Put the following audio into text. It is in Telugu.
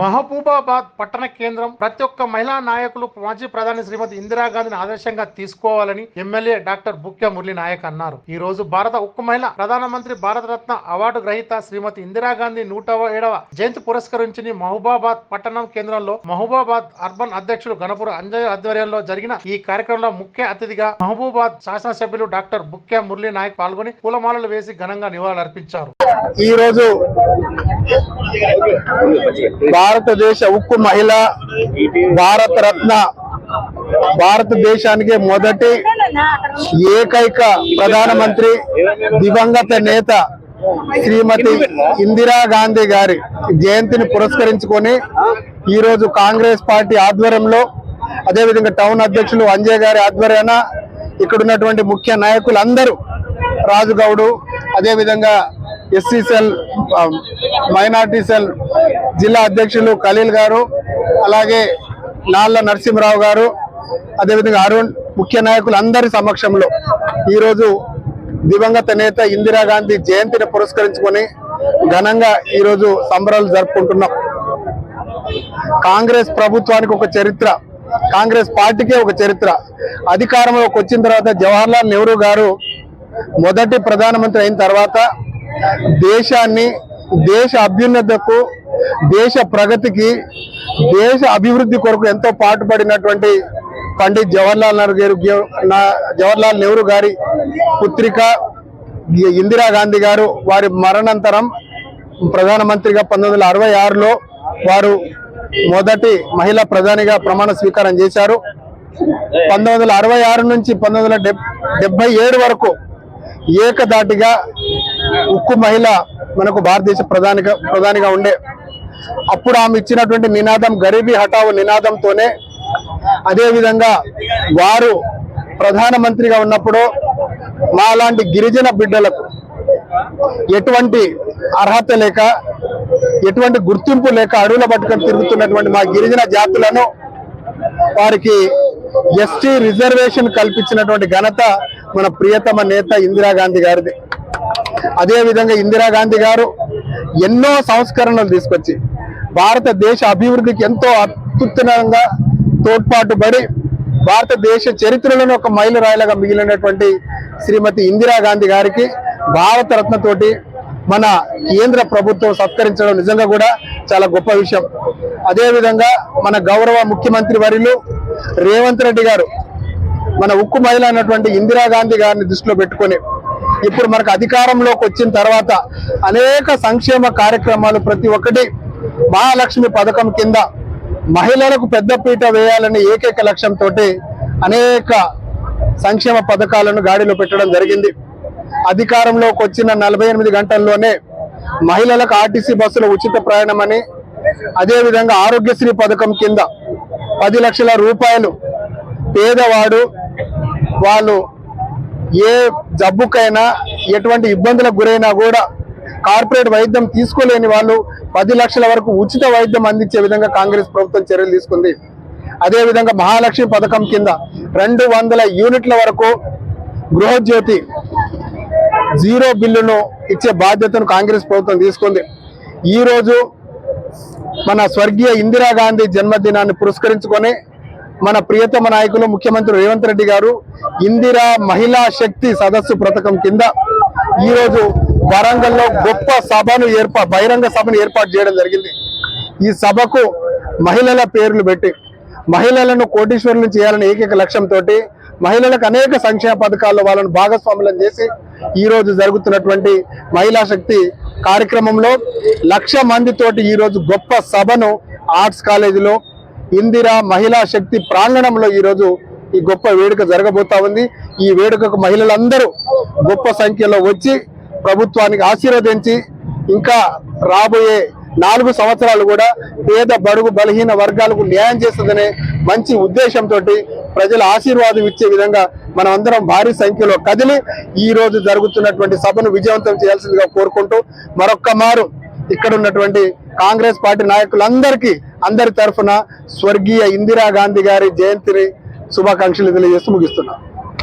మహబూబాబాద్ పట్టణ కేంద్రం ప్రతి ఒక్క మహిళా నాయకులు మాజీ ప్రధాని శ్రీమతి ఇందిరాగాంధీని ఆదర్శంగా తీసుకోవాలని ఎమ్మెల్యే డాక్టర్ బుక్య మురళి నాయక్ అన్నారు. ఈ రోజు భారత ఉక్కు మహిళ ప్రధానమంత్రి భారతరత్న అవార్డు గ్రహీత శ్రీమతి ఇందిరాగాంధీ నూట ఏడవ జయంతి పురస్కరించుని మహబూబాబాద్ పట్టణం కేంద్రంలో మహబూబాబాద్ అర్బన్ అధ్యక్షుడు గణపుర అంజయ్ ఆధ్వర్యంలో జరిగిన ఈ కార్యక్రమంలో ముఖ్య అతిథిగా మహబూబాద్ శాసనసభ్యులు డాక్టర్ బుక్య మురళి నాయక్ పాల్గొని పూలమాలలు వేసి ఘనంగా నివాళులర్పించారు. ఈ రోజు భారతదేశ ఉక్కు మహిళ భారత రత్న భారతదేశానికి మొదటి ఏకైక ప్రధానమంత్రి దివంగత నేత శ్రీమతి ఇందిరాగాంధీ గారి జయంతిని పురస్కరించుకొని ఈరోజు కాంగ్రెస్ పార్టీ ఆధ్వర్యంలో అదేవిధంగా టౌన్ అధ్యక్షులు అంజయ్ గారి ఆధ్వర్యాన ఇక్కడ ఉన్నటువంటి ముఖ్య నాయకులు అందరూ రాజుగౌడు అదేవిధంగా ఎస్సీ సెల్ మైనార్టీ సెల్ జిల్లా అధ్యక్షులు ఖలీల్ గారు అలాగే నాళ్ళ నరసింహరావు గారు అదేవిధంగా అరుణ్ ముఖ్య నాయకులు అందరి సమక్షంలో ఈరోజు దివంగత నేత ఇందిరాగాంధీ జయంతిని పురస్కరించుకొని ఘనంగా ఈరోజు సంబరాలు జరుపుకుంటున్నాం. కాంగ్రెస్ ప్రభుత్వానికి ఒక చరిత్ర కాంగ్రెస్ పార్టీకే ఒక చరిత్ర. అధికారంలోకి వచ్చిన తర్వాత జవహర్లాల్ నెహ్రూ గారు మొదటి ప్రధానమంత్రి అయిన తర్వాత దేశాన్ని దేశ అభ్యున్నతకు దేశ ప్రగతికి దేశ అభివృద్ధి కొరకు ఎంతో పాటుపడినటువంటి పండిత్ జవహర్లాల్ నెహ్రూ గారు నా- జవహర్లాల్ నెహ్రూ గారి పుత్రిక ఇందిరాగాంధీ గారు వారి మరణాంతరం ప్రధానమంత్రిగా పంతొమ్మిది వందల అరవై ఆరులో వారు మొదటి మహిళా ప్రధానిగా ప్రమాణ స్వీకారం చేశారు. పంతొమ్మిది వందల అరవై ఆరు నుంచి పంతొమ్మిది వందల డెబ్- ఏడు వరకు ఏకదాటిగా ఉక్కు మహిళ మనకు భారతదేశ ప్రధానిగా ప్రధానిగా ఉండే. అప్పుడు ఆమె ఇచ్చినటువంటి నినాదం గరీబీ హఠావు నినాదంతోనే. అదేవిధంగా వారు ప్రధానమంత్రిగా ఉన్నప్పుడు మాలాంటి గిరిజన బిడ్డలకు ఎటువంటి అర్హత లేక ఎటువంటి గుర్తింపు లేక అడవుల పట్టుకొని తిరుగుతున్నటువంటి మా గిరిజన జాతులను వారికి ఎస్టీ రిజర్వేషన్ కల్పించినటువంటి ఘనత మన ప్రియతమ నేత ఇందిరాగాంధీ గారిది. అదేవిధంగా ఇందిరాగాంధీ గారు ఎన్నో సంస్కరణలు తీసుకొచ్చి భారతదేశ అభివృద్ధికి ఎంతో అత్యుత్తమంగా తోడ్పాటుబడి భారతదేశ చరిత్రలోనే ఒక మైలురాయిలాగా మిగిలినటువంటి శ్రీమతి ఇందిరాగాంధీ గారికి భారతరత్నతోటి మన కేంద్ర ప్రభుత్వం సత్కరించడం నిజంగా కూడా చాలా గొప్ప విషయం. అదే విధంగా మన గౌరవ ముఖ్యమంత్రి వర్యులు రేవంత్ రెడ్డి గారు మన ఉక్కు మహిళ అన్నటువంటి ఇందిరాగాంధీ గారిని దృష్టిలో పెట్టుకొని ఇప్పుడు మనకు అధికారంలోకి వచ్చిన తర్వాత అనేక సంక్షేమ కార్యక్రమాలు ప్రతి ఒక్కటి మహాలక్ష్మి పథకం కింద మహిళలకు పెద్దపీట వేయాలనే ఏకైక లక్ష్యంతో అనేక సంక్షేమ పథకాలను గాడిలో పెట్టడం జరిగింది. అధికారంలోకి వచ్చిన నలభై ఎనిమిది గంటల్లోనే మహిళలకు ఆర్టీసీ బస్సుల ఉచిత ప్రయాణం అని అదేవిధంగా ఆరోగ్యశ్రీ పథకం కింద పది లక్షల రూపాయలు పేదవాడు వాళ్ళు ఏ జబ్బుకైనా ఎటువంటి ఇబ్బందులకు గురైనా కూడా కార్పొరేట్ వైద్యం తీసుకోలేని వాళ్ళు పది లక్షల వరకు ఉచిత వైద్యం అందించే విధంగా కాంగ్రెస్ ప్రభుత్వం చర్యలు తీసుకుంది. అదేవిధంగా మహాలక్ష్మి పథకం కింద రెండు వందల యూనిట్ల వరకు గృహజ్యోతి జీరో బిల్లును ఇచ్చే బాధ్యతను కాంగ్రెస్ ప్రభుత్వం తీసుకుంది. ఈ రోజు మన స్వర్గీయ ఇందిరాగాంధీ జన్మదినాన్ని పురస్కరించుకొని మన ప్రియతమ నాయకులు ముఖ్యమంత్రి రేవంత్ రెడ్డి గారు ఇందిరా మహిళా శక్తి సదస్సు పథకం కింద ఈ రోజు వరంగల్లో గొప్ప సభను ఏర్పా బహిరంగ సభను ఏర్పాటు చేయడం జరిగింది. ఈ సభకు మహిళల పేర్లు పెట్టి మహిళలను కోటీశ్వరులు చేయాలని ఏకైక లక్ష్యంతో మహిళలకు అనేక సంక్షేమ పథకాల్లో వాళ్ళను భాగస్వాములను చేసి ఈరోజు జరుగుతున్నటువంటి మహిళా శక్తి కార్యక్రమంలో లక్ష మందితోటి ఈ రోజు గొప్ప సభను ఆర్ట్స్ కాలేజీలో ఇందిరా మహిళా శక్తి ప్రాంగణంలో ఈ రోజు ఈ గొప్ప వేడుక జరగబోతా ఉంది. ఈ వేడుకకు మహిళలందరూ గొప్ప సంఖ్యలో వచ్చి ప్రభుత్వానికి ఆశీర్వదించి ఇంకా రాబోయే నాలుగు సంవత్సరాలు కూడా పేద బడుగు బలహీన వర్గాలకు న్యాయం చేస్తుందనే మంచి ఉద్దేశంతో ప్రజల ఆశీర్వాదం ఇచ్చే విధంగా మనం అందరం భారీ సంఖ్యలో కదిలి ఈ రోజు జరుగుతున్నటువంటి సభను విజయవంతం చేయాల్సిందిగా కోరుకుంటూ మరొక్క మారు ఇక్కడ ఉన్నటువంటి కాంగ్రెస్ పార్టీ నాయకులందరికీ అందరి తరఫున స్వర్గీయ ఇందిరాగాంధీ గారి జయంతిని శుభాకాంక్షలు తెలియజేస్తూ ముగిస్తున్నాను